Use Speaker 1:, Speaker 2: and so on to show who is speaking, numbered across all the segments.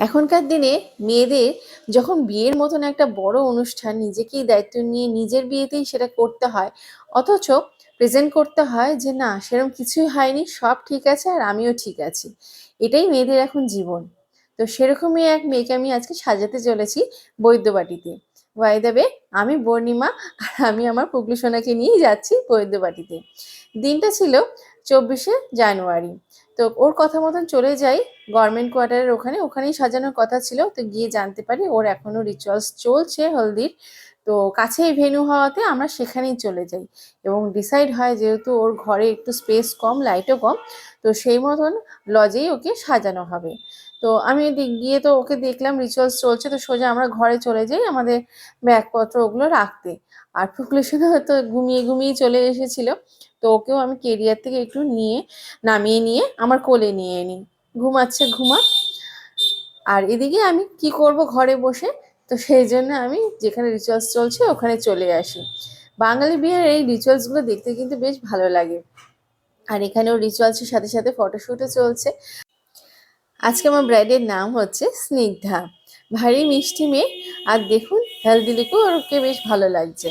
Speaker 1: এখনকার দিনে মেয়েদের যখন বিয়ের মতন একটা বড় অনুষ্ঠান নিজেকেই দায়িত্ব নিয়ে নিজের বিয়েতেই সেটা করতে হয়, অথচ প্রেজেন্ট করতে হয় যে না সেরকম কিছুই হয়নি, সব ঠিক আছে আর আমিও ঠিক আছি। এটাই মেয়েদের এখন জীবন। তো সেরকমই এক মেয়েকে আমি আজকে সাজাতে চলেছি বৈদ্যবাটিতে। ওয়াইদাবে আমি বর্ণিমা আর আমি আমার পুগলু সোনাকে নিয়েই যাচ্ছি বৈদ্যবাটিতে। দিনটা ছিল চব্বিশে জানুয়ারি। তো ওর কথা মতন চলে যাই গভর্নমেন্ট কোয়ার্টারের ওখানে, ওখানেই সাজানোর কথা ছিল, তো গিয়ে জানতে পারি ওর এখনও রিচুয়ালস চলছে হলদির। তো কাছেই ভেনু হওয়াতে আমরা সেখানেই চলে যাই এবং ডিসাইড হয় যেহেতু ওর ঘরে একটু স্পেস কম লাইটও কম, তো সেই মতন লজেই ওকে সাজানো হবে। তো আমি গিয়ে তো ওকে দেখলাম রিচুয়ালস চলছে, তো সোজা আমরা ঘরে চলে যাই আমাদের ব্যাগপত্র ওগুলো রাখতে। আর ফুকলেশনে হয়তো ঘুমিয়ে ঘুমিয়ে চলে এসেছিল। তো ওকেও আমি কেরিয়ার থেকে একটু নিয়ে, নামিয়ে নিয়ে আমার কোলে নিয়ে নিই ঘুমাচ্ছে ঘুমা আর এদিকে আমি কি করব ঘরে বসে? তো সেই জন্য আমি যেখানে রিচুয়ালস চলছে ওখানে চলে আসি। বাঙালি বিয়ের এই রিচুয়ালসগুলো দেখতে কিন্তু বেশ ভালো লাগে। আর এখানেও রিচুয়ালসের সাথে সাথে ফটোশ্যুটও চলছে। আজকে আমার ব্রাইডের নাম হচ্ছে স্নিগ্ধা। ভারী মিষ্টি মেয়ে। আর দেখুন হেলদি লুকও ওকে বেশ ভালো লাগছে।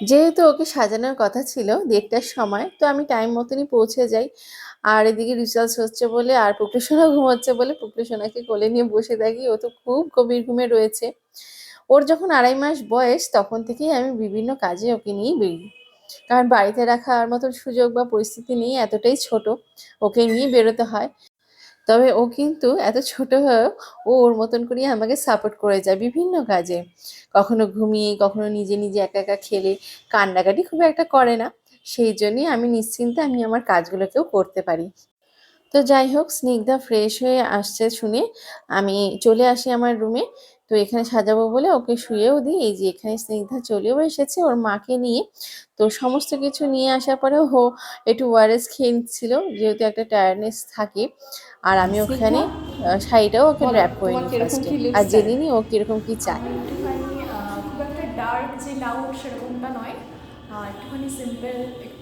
Speaker 1: যেহেতু ওকে সাজানোর কথা ছিল দেড়টার সময়, তো আমি টাইম মতনই পৌঁছে যাই। আর এদিকে রিচার্জ হচ্ছে বলে, আর পুকলেশোনা ঘুমাচ্ছে বলে পুকলেশোনাকে কোলে নিয়ে বসে থাকি। ও তো খুব গভীর ঘুমে রয়েছে। ওর যখন আড়াই মাস বয়স, তখন থেকেই আমি বিভিন্ন কাজে ওকে নিয়েই বেরিয়ে কারণ বাড়িতে রাখার মতন সুযোগ বা পরিস্থিতি নেই, এতটাই ছোট। ওকে নিয়ে বেরোতে হয়। তবে ও কিন্তু এত ছোট হয়েও ও ওর মতন করেই আমাকে সাপোর্ট করে যায় বিভিন্ন কাজে। কখনো ঘুমিয়ে, কখনো নিজে নিজে একা একা খেলে, কান্নাকাটি খুব একটা করে না। সেই জন্যই আমি নিশ্চিন্তে আমি আমার কাজগুলোকেও করতে পারি। তো যাই হোক, স্নিগ্ধা ফ্রেশ হয়ে আসছে শুনে আমি চলে আসি আমার রুমে তো এখানে সাজাবো বলে ওকে শুয়েও দিই। এই যে এখানে স্নিগ্ধা চলেও এসেছে ওর মাকে নিয়ে। তো সমস্ত কিছু নিয়ে আসার পরে ও একটু ওয়ারেস খেয়ে নিচ্ছিল যেহেতু একটা টায়ার্ডনেস থাকে। আর আমি ওখানে শাড়িটাও ওকে র্যাপ করে নিই ফার্স্টে আর জেনে নিই ও কীরকম কী চায়।
Speaker 2: একটুখানি খুব একটা ডার্ক যে লাউড সেরকমটা নয়। একটুখানি সিম্পল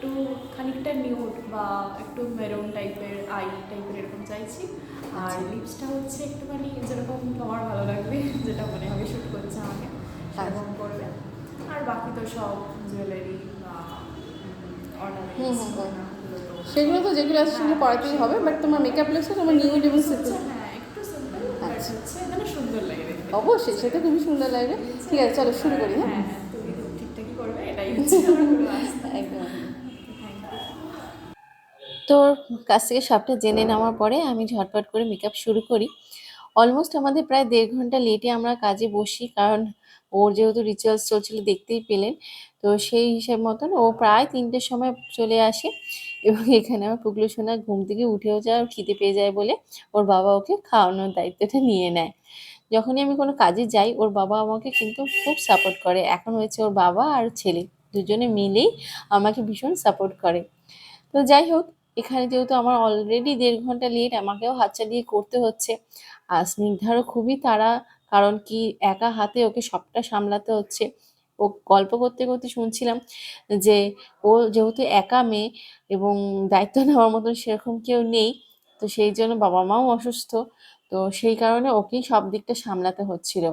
Speaker 2: একটু খানিকটা নিউড বা একটু মেরুন টাইপের আই টাইপের এরকম চাইছি। আর লিপসটা হচ্ছে একটুখানি যেরকম তোমার ভালো লাগবে যেটা মনে হবে শ্যুট করছে আমাকে সেরকম করবে। আর বাকি তো সব জুয়েলারি বা। অর্নামেন্টস
Speaker 3: সেগুলো তো যেগুলো আছে সেগুলো পড়াতেই হবে বাট তোমার মেকআপ লুকসে তোমার নিউড এবং সিম্পল
Speaker 2: হ্যাঁ একটু সিম্পল
Speaker 3: আচ্ছা।
Speaker 2: হচ্ছে মানে সুন্দর লাগে
Speaker 3: অবশ্যই সেটা খুবই সুন্দর লাগবে। ঠিক আছে চলো শুরু করি হ্যাঁ।
Speaker 2: হ্যাঁ হ্যাঁ তুমি ঠিকঠাকই করবে এটাই হচ্ছে আমার
Speaker 3: একদম।
Speaker 1: তোর কাছ থেকে সবটা জেনে নেওয়ার পরে আমি ঝটপট করে মেকআপ শুরু করি। অলমোস্ট আমাদের প্রায় দেড় ঘণ্টা লেটে আমরা কাজে বসি, কারণ ওর যেহেতু রিচুয়ালস চলছিল, দেখতেই পেলেন। তো সেই হিসাব মতন ও প্রায় তিনটের সময় চলে আসে এবং এখানে আমার পুগলু সোনা ঘুম থেকে উঠেও যায় খিদে পেয়ে যায় বলে ওর বাবা ওকে খাওয়ানোর দায়িত্বটা নিয়ে নেয়। যখনই আমি কোনো কাজে যাই, ওর বাবা আমাকে কিন্তু খুব সাপোর্ট করে। এখন হয়েছে ওর বাবা আর ছেলে, দুজনে মিলেই আমাকে ভীষণ সাপোর্ট করে। তো যাই হোক এখানে যেহেতু আমার অলরেডি দেড় ঘণ্টা লেট আমাকেও হাত চালিয়ে করতে হচ্ছে। আর স্নিগ্ধারও খুবই তাড়া, কারণ কি একা হাতে ওকে সবটা সামলাতে হচ্ছে। ও গল্প করতে করতে শুনছিলাম যে ও যেহেতু একা মেয়ে এবং দায়িত্ব নেওয়ার মতন সেরকম কেউ নেই, তো সেই জন্য বাবা মাও অসুস্থ, তো সেই কারণে ওকেই সব দিকটা সামলাতে হচ্ছিল।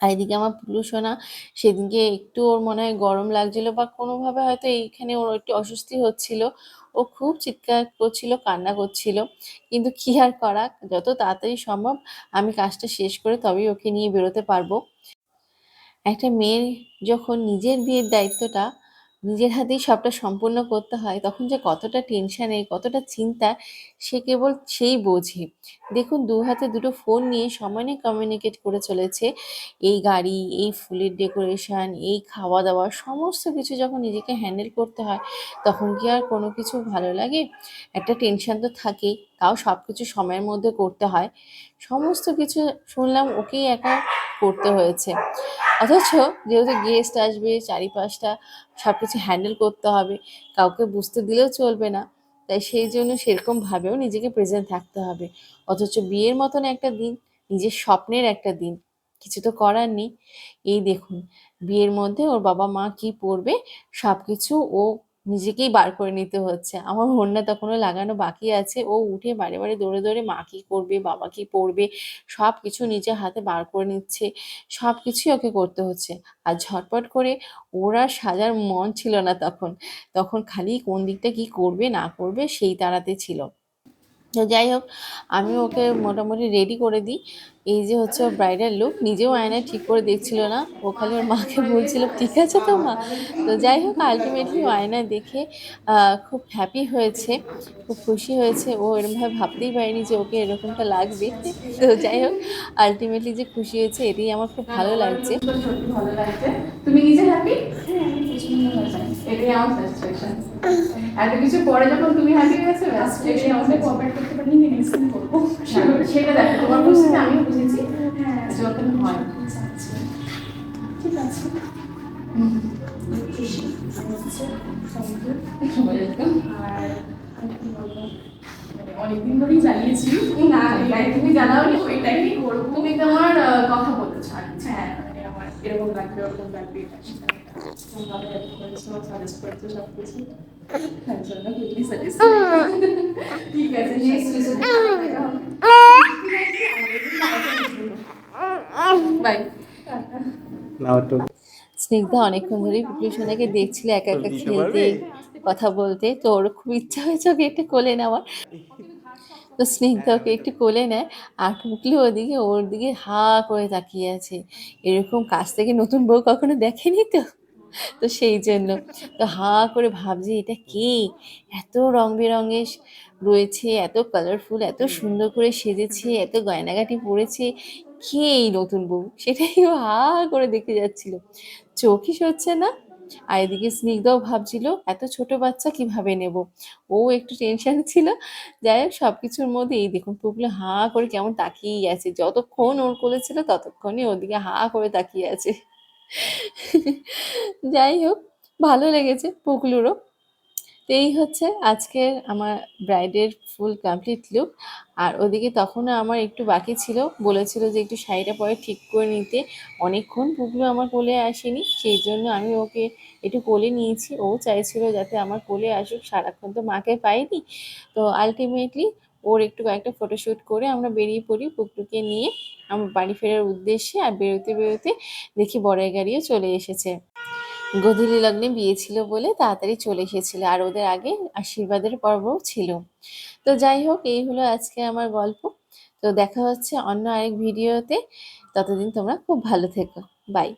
Speaker 1: আর এদিকে আমার পুলু সোনা, সেদিনকে একটু ওর মনে হয় গরম লাগছিল বা কোনোভাবে হয়তো এইখানে ওর একটু অস্বস্তি হচ্ছিল। ও খুব চিৎকার করছিল, কান্না করছিল। কিন্তু কি আর করা, যত তাড়াতাড়ি সম্ভব আমি কাজটা শেষ করে তবেই ওকে নিয়ে বেরোতে পারব। একটা মেয়ের যখন নিজের বিয়ের দায়িত্বটা নিজের হাতেই সবটা সম্পূর্ণ করতে হয়, তখন যে কতটা টেনশানে কতটা চিন্তা সে কেবল সেই বোঝে। দেখুন, দু হাতে দুটো ফোন নিয়ে সমানে কমিউনিকেট করে চলেছে। এই গাড়ি, এই ফুলের ডেকোরেশন এই খাওয়া দাওয়া সমস্ত কিছু যখন নিজেকে হ্যান্ডেল করতে হয়, তখন কি আর কোনো কিছু ভালো লাগে? একটা টেনশন তো থাকেই তাও সব কিছু সময়ের মধ্যে করতে হয়। সমস্ত কিছু শুনলাম ওকেই একা করতে হয়েছে। অথচ যেহেতু গেস্ট আসবে, চারিপাশটা সব কিছু হ্যান্ডেল করতে হবে, কাউকে বুঝতে দিলেও চলবে না। তাই সেই জন্য সেরকমভাবেও নিজেকে প্রেজেন্ট থাকতে হবে। অথচ বিয়ের মতন একটা দিন, নিজের স্বপ্নের একটা দিন, কিছু তো করার নেই। এই দেখুন, বিয়ের মধ্যে ওর বাবা মা কি পড়বে সব কিছু ও নিজেকেই বার করে নিতে হচ্ছে। আমার ওড়না তখনও লাগানো বাকি আছে। ও উঠে বারে বারে দৌড়ে দৌড়ে মা কি করবে, বাবা কি পড়বে সব কিছু নিজের হাতে বার করে নিচ্ছে। সব কিছুই ওকে করতে হচ্ছে। আর ঝটপট করে ওরা সাজার মন ছিল না তখন। তখন খালি কোন দিকটা কি করবে, না করবে সেই তাড়াতে ছিল। তো যাই হোক, আমি ওকে মোটামুটি রেডি করে দিই। এই যে হচ্ছে ওর ব্রাইডাল লুক নিজেও আয়নায় ঠিক করে দেখছিল না। ও খালি ওর মাকে বলছিল, ঠিক আছে তো মা? তো যাই হোক আলটিমেটলি আয়নায় দেখে খুব হ্যাপি হয়েছে, খুব খুশি হয়েছে। ও এরকমভাবে ভাবতেই পারেনি যে ওকে এরকমটা লাগবে। তো যাই হোক আলটিমেটলি যে খুশি হয়েছে, এটাই আমার খুব ভালো লাগছে।
Speaker 3: ভালো লাগছে তুমি নিজে হ্যাপি এটাই আমার স্যাটিসফ্যাকশন এত কিছু পরে যখন তুমি হ্যাপি হয়েছে
Speaker 2: কোঅপারেট করতে নেক্সট টাইম করব।
Speaker 3: সেটা দেখো তোমার আমিও বুঝেছি।
Speaker 2: হ্যাঁ
Speaker 3: যখন হয়।
Speaker 2: আচ্ছা ঠিক আছে।
Speaker 3: অনেকদিন ধরেই জানিয়েছি। না তুমি জানাওনি ওইটাই করব। তুমি তোমার কথা বলেছ
Speaker 2: হ্যাঁ মানে এরকম লাগবে ওরকম লাগবে এটা সেটা। সাজেস্ট করেছ সব কিছু
Speaker 3: ঠিক আছে বাই
Speaker 1: স্নিগ্ধা অনেকক্ষণ ধরেই পুপলি সোনাকে দেখছিল একা একা খেলতে কথা বলতে। তো ওর খুব ইচ্ছা হয়েছে ওকে একটু কোলে নেওয়ার। তো স্নিগ্ধা ওকে একটু কোলে নেয় আর পুকলি ওদিকে ওর দিকে হা করে তাকিয়ে আছে। এরকম কাছ থেকে নতুন বউ কখনো দেখেনি তো? তো সেই জন্য। তো হা করে ভাবছে, এটা কে? এত রং বেরঙের রয়েছে, এত কালারফুল এত সুন্দর করে সেজেছে, এত গয়নাগাটি পরেছে, কে এই নতুন বউ? সেটাই হা করে দেখে যাচ্ছিল। চোখই সরছে না, আর এদিকে স্নিগ্ধাও ভাবছিল, এত ছোট বাচ্চা কীভাবে নেব? ও একটু টেনশন ছিল। যাই হোক, সবকিছুর মধ্যে এই দেখুন পুকুলে হা করে কেমন তাকিয়েই আছে। যতক্ষণ ওর কোলে ছিল, ততক্ষণই ওদিকে হা করে তাকিয়ে আছে। যাই হোক, ভালো লেগেছে পুকলুরও। তো এই হচ্ছে আজকের আমার ব্রাইডের ফুল কমপ্লিট লুক আর ওদিকে তখনও আমার একটু বাকি ছিল, বলেছিল যে একটু শাড়িটা পরে ঠিক করে নিতে। অনেকক্ষণ পুকলু আমার কোলে আসেনি, সেই জন্য আমি ওকে একটু কোলে নিয়েছি। ও চাইছিল যাতে আমার কোলে আসুক, সারাক্ষণ তো মাকে পাইনি। তো আলটিমেটলি ওর একটু কয়েকটা ফটোশ্যুট করে আমরা বেরিয়ে পড়ি পুকলুকে নিয়ে। আমার বাড়ি ফেরার উদ্দেশ্যে আর বেরোতে বেরোতে দেখি বড়াই গাড়িও চলে এসেছে। গধূলি লগ্নে বিয়ে ছিল বলে তাড়াতাড়ি চলে এসেছিল আর ওদের আগে আশীর্বাদের পর্বও ছিল। তো যাই হোক, এই হলো আজকে আমার গল্প। তো দেখা হচ্ছে অন্য আরেক ভিডিওতে। ততদিন তোমরা খুব ভালো থেকো। বাই